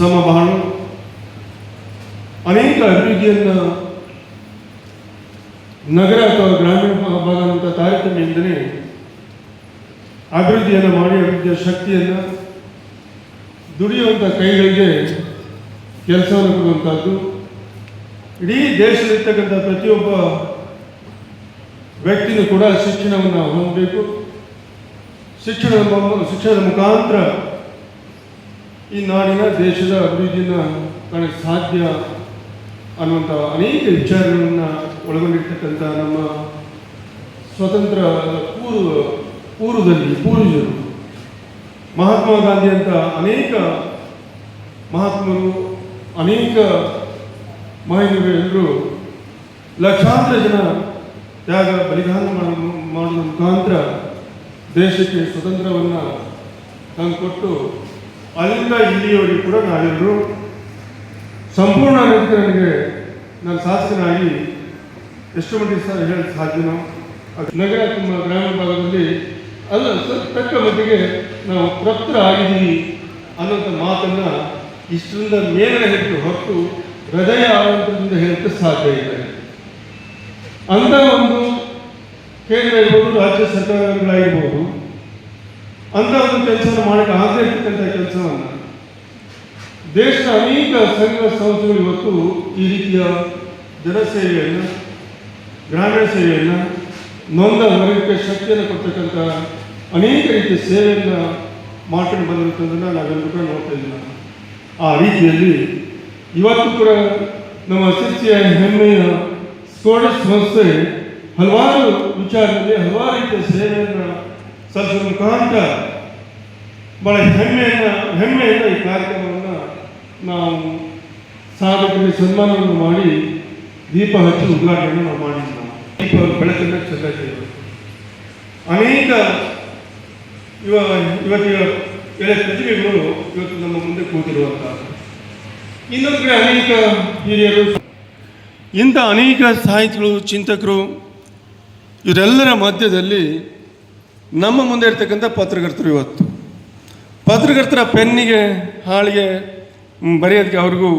ಸಮಬಾಳು ಅನೇಕ ಅಭಿವೃದ್ಧಿಯನ್ನು ನಗರ ಅಥವಾ ಗ್ರಾಮೀಣ ಭಾಗದಂಥ ತಾರತಮ್ಯದಿಂದಲೇ ಅಭಿವೃದ್ಧಿಯನ್ನು ಮಾಡಿ ಅಭಿವೃದ್ಧಿಯ ಶಕ್ತಿಯನ್ನು ದುಡಿಯುವಂಥ ಕೈಗಳಿಗೆ ಕೆಲಸವನ್ನು ಕೊಡುವಂಥದ್ದು ಇಡೀ ದೇಶದಲ್ಲಿರ್ತಕ್ಕಂಥ ಪ್ರತಿಯೊಬ್ಬ ವ್ಯಕ್ತಿಯೂ ಕೂಡ ಶಿಕ್ಷಣವನ್ನು ಹೊಂದಬೇಕು. ಶಿಕ್ಷಣದ ಶಿಕ್ಷಣದ ಮುಖಾಂತರ ಈ ನಾಡಿನ ದೇಶದ ಅಭಿವೃದ್ಧಿನ ಕಾಣಕ್ಕೆ ಸಾಧ್ಯ ಅನ್ನುವಂಥ ಅನೇಕ ವಿಚಾರಗಳನ್ನು ಒಳಗೊಂಡಿರ್ತಕ್ಕಂಥ ನಮ್ಮ ಸ್ವತಂತ್ರ ಪೂರ್ವ ಪೂರ್ವದಲ್ಲಿ ಪೂರ್ವಜರು ಮಹಾತ್ಮ ಗಾಂಧಿ ಅಂತ ಅನೇಕ ಮಹಾತ್ಮರು, ಅನೇಕ ಮಹಿಳೆಯರು ಲಕ್ಷಾಂತರ ಜನ ತ್ಯಾಗ, ಬಲಿದಾನ ಮಾಡುವ ಮಾಡುವ ಮುಖಾಂತರ ದೇಶಕ್ಕೆ ಸ್ವತಂತ್ರವನ್ನು ತಂದುಕೊಟ್ಟು ಅಲ್ಲಿಂದ ಇಲ್ಲಿಯವರೆಗೂ ಕೂಡ ನಾವೆಲ್ಲರೂ ಸಂಪೂರ್ಣ ರೀತಿ ನನಗೆ ನಾನು ಶಾಸಕನಾಗಿ ಎಷ್ಟು ಮಟ್ಟಿಗೆ ಸರ್ ಹೇಳಕ್ಕೆ ಸಾಧ್ಯನೋ ಅದು ನಗರ ತುಂಬ ಗ್ರಾಮೀಣ ಭಾಗದಲ್ಲಿ ಅಲ್ಲ, ಸ್ವಲ್ಪ ತಕ್ಕ ಮಟ್ಟಿಗೆ ನಾವು ತೃಪ್ತರ ಆಗಿದ್ದೀವಿ ಅನ್ನೋಂಥ ಮಾತನ್ನು ಇಷ್ಟರಿಂದ ಮೇಲೆ ಹೆಚ್ಚು ಹೊರತು ಹೃದಯ ಆನಂದದಿಂದ ಹೇಳಕ್ಕೆ ಸಾಧ್ಯ ಇದೆ ಅಂತ ಒಂದು ಕೇಂದ್ರ ಇರ್ಬೋದು, ರಾಜ್ಯ ಸರ್ಕಾರಗಳಾಗಿರ್ಬೋದು ಅಂತ ಒಂದು ಕೆಲಸ ಮಾಡಕ್ಕೆ ಆಗದೇ ಇರ್ತಕ್ಕಂಥ ಕೆಲಸವನ್ನು ದೇಶದ ಅನೇಕ ಸಂಘ ಸಂಸ್ಥೆಗಳು ಇವತ್ತು ಈ ರೀತಿಯ ಜನಸೇವೆಯನ್ನು, ಗ್ರಾಮೀಣ ಸೇವೆಯನ್ನು, ನೊಂದ ವರ್ಗಕ್ಕೆ ಶಕ್ತಿಯನ್ನು ಕೊಡ್ತಕ್ಕಂಥ ಅನೇಕ ರೀತಿಯ ಸೇವೆಯನ್ನು ಮಾಡ್ಕೊಂಡು ಬಂದಿರುತ್ತದನ್ನು ನಾವೆಲ್ಲರೂ ಕೂಡ ನೋಡ್ತಾ ಇದ್ದೀವಿ. ಆ ರೀತಿಯಲ್ಲಿ ಇವತ್ತು ಕೂಡ ನಮ್ಮ ಶಿಕ್ಷೆಯ ಹೆಮ್ಮೆಯ ಸ್ಕೋಡಸ್ ಸಂಸ್ಥೆ ಹಲವಾರು ವಿಚಾರದಲ್ಲಿ ಹಲವಾರು ರೀತಿಯ ಸೇವೆಯನ್ನು ಸಲ್ಲಿಸುವ ಮುಖಾಂತರ ಬಹಳ ಹೆಮ್ಮೆಯನ್ನು ಹೆಮ್ಮೆಯಿಂದ ಈ ಕಾರ್ಯಕ್ರಮವನ್ನು ನಾವು ಸಾಧಕರಿಗೆ ಸನ್ಮಾನವನ್ನು ಮಾಡಿ ದೀಪ ಹಚ್ಚಿ ಉದ್ಘಾಟನೆಯನ್ನು ನಾವು ಮಾಡಿದ್ವಿ. ದೀಪ ಬೆಳಕನ್ನು ಅನೇಕ ಇವ ಇವತ್ತಿನ ಎಳೆ ಪ್ರತಿಭೆಗಳು ಇವತ್ತು ನಮ್ಮ ಮುಂದೆ ಕೂತಿರುವಂತಹ ಇನ್ನೊಂದು ಕಡೆ ಅನೇಕ ಹಿರಿಯರು, ಇಂಥ ಅನೇಕ ಸಾಹಿತಿಗಳು, ಚಿಂತಕರು ಇವರೆಲ್ಲರ ಮಧ್ಯದಲ್ಲಿ ನಮ್ಮ ಮುಂದೆ ಇರ್ತಕ್ಕಂಥ ಪತ್ರಕರ್ತರು ಇವತ್ತು. ಪತ್ರಕರ್ತರ ಪೆನ್ನಿಗೆ ಹಾಳಿಗೆ ಬರೆಯೋದಕ್ಕೆ ಅವ್ರಿಗೂ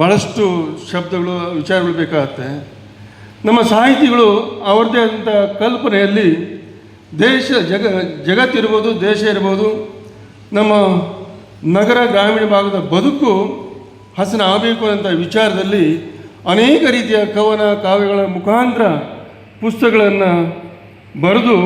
ಭಾಳಷ್ಟು ಶಬ್ದಗಳು, ವಿಚಾರಗಳು ಬೇಕಾಗತ್ತೆ. ನಮ್ಮ ಸಾಹಿತಿಗಳು ಅವ್ರದ್ದೇ ಆದಂಥ ಕಲ್ಪನೆಯಲ್ಲಿ ದೇಶ, ಜಗ ಜಗತ್ತಿರ್ಬೋದು ದೇಶ ಇರ್ಬೋದು, ನಮ್ಮ ನಗರ ಗ್ರಾಮೀಣ ಭಾಗದ ಬದುಕು ಹಸನ ಆಗಬೇಕು ಅಂತ ವಿಚಾರದಲ್ಲಿ ಅನೇಕ ರೀತಿಯ ಕವನ, ಕಾವ್ಯಗಳ ಮುಖಾಂತರ ಪುಸ್ತಕಗಳನ್ನು ಬರೆದು